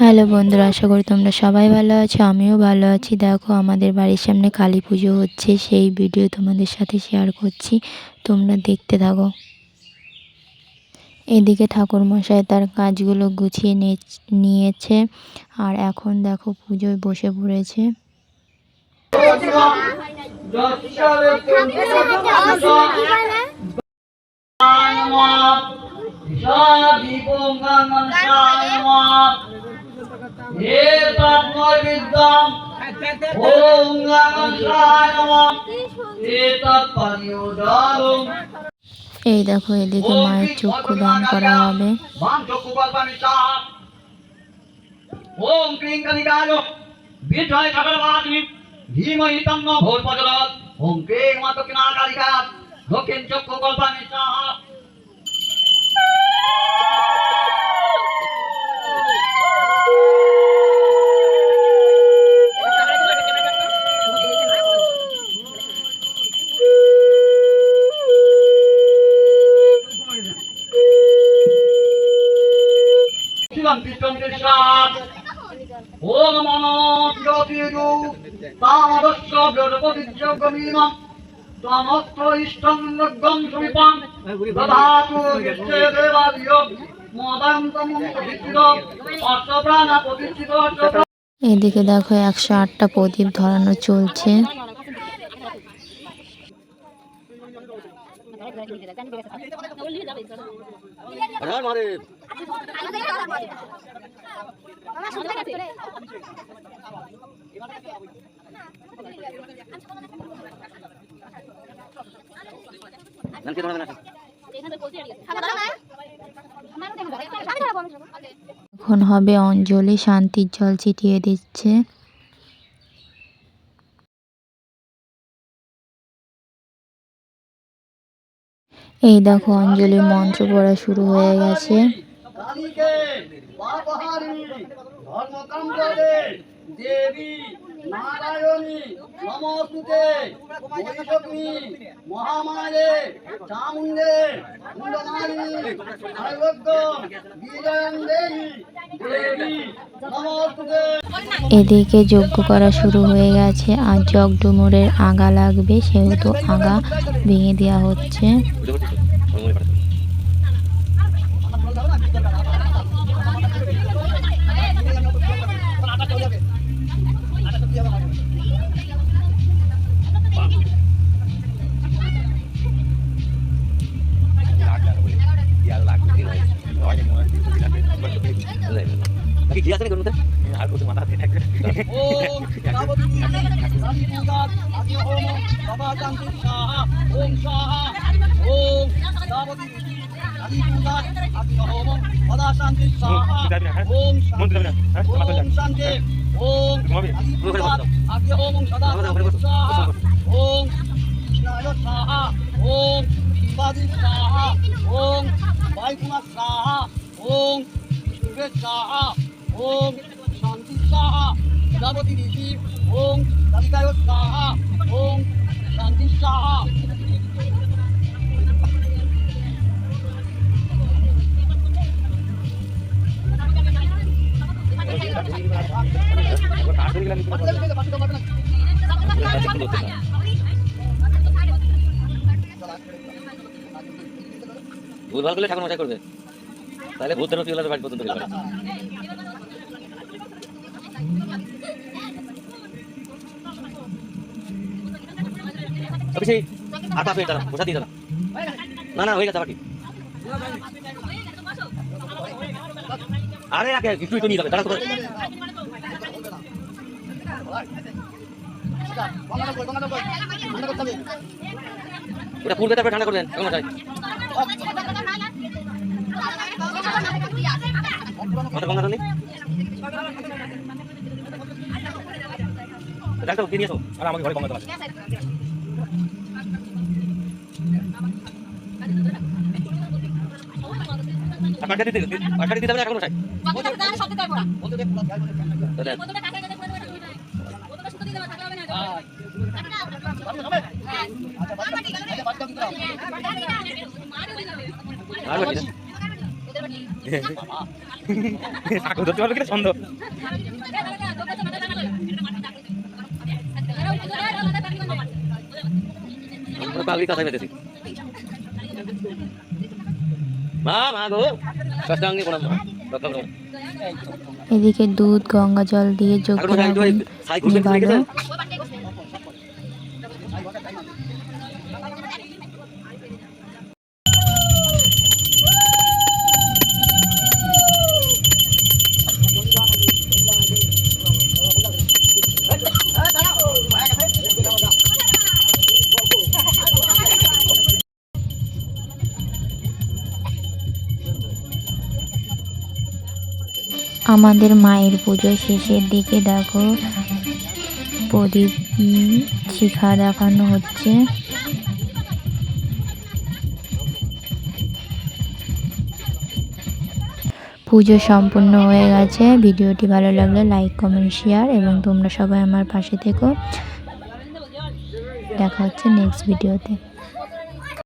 Hello বন্ধুরা আশা করি তোমরা সবাই ভালো আছো আমিও ভালো আছি দেখো আমাদের বাড়ির সামনে কালী পুজো হচ্ছে সেই ভিডিও তোমাদের সাথে শেয়ার করছি তোমরা দেখতে থাকো এদিকে ঠাকুর মশাই তার কাজগুলো গুছিয়ে নিয়েছে আর এখন দেখো পুজোয় বসে পড়েছে এই দেখো এদিকে মায়ের চক্ষু দান করা হবে। ওম ক্রিং কলিকায় বিজয় সকলবাদিনী ধীমহি তন্ন ভোর প্রচলত ওম ক্রিং মা দক্ষিণা কালিকা দক্ষিণ চক্ষু কল্পানি সাহা ওম তামদস্য ইষ্টং দধাতু বিশ্বে দেবাদিয় এদিকে দেখো একশো আটটা প্রদীপ ধরানো চলছে। এখন হবে অঞ্জলি শান্তির জল ছিটিয়ে দিচ্ছে। এই দেখো অঞ্জলির মন্ত্র পড়া শুরু হয়ে গেছে। কালীকে দেবী, নারায়ণী, নমস্তুতে দেবী দেবী, নমস্তুতে। এদিকে যজ্ঞ করা শুরু হয়ে গেছে, আর জগডুমুরের আগা লাগবে, সেহেতু আগা ভেঙে দেওয়া হচ্ছে। বাবা শান্তি সাহা ওম শান্তি ওম শান্তি ওম আদি পূজাত আদি ওম সদা শান্তি সাহা ওম সাহা ওম শিবাজি সাহা ওম বাইকুমার সাহা ওম বিষ্ণুবে সাহা ওম শান্তি সাহা যাবতী ঋষি, ওম সাহা ওম শান্তি সাহা ভুল ভালো করলে ঠাকুর মশাই করবে। তাহলে ভূত ধরে পিওলার বাড়ি পর্যন্ত সেই আটা পেয়ে দাঁড়া বসা দিয়ে দাঁড়া না না, হয়ে গেছে বাকি আরে, আগে একটু একটু নিয়ে যাবে, দাঁড়া তো। ওটা ফুলবে তারপরে ঠান্ডা করবেন ঠাকুর মশাই মাথা গঙ্গা নেই ডাক্তার নিয়ে আসো আর আমাকে ঘরে গঙ্গা আছে। আপনাকে দিতে আপনাকে দিতে হবে না ঠাকুর তাহলে আর বাকি সাঁকো ধরতে পারবে কিনা সন্দেহ? পাগড়ি কাঁথায় এদিকে দুধ গঙ্গা জল দিয়ে যোগ আমাদের মায়ের পুজো শেষের দিকে দেখো, প্রদীপ শিখা দেখানো হচ্ছে। পুজো সম্পূর্ণ হয়ে গেছে। ভিডিওটি ভালো লাগলে লাইক, কমেন্ট, শেয়ার এবং তোমরা সবাই আমার পাশে থেকো। দেখা হচ্ছে নেক্সট ভিডিওতে।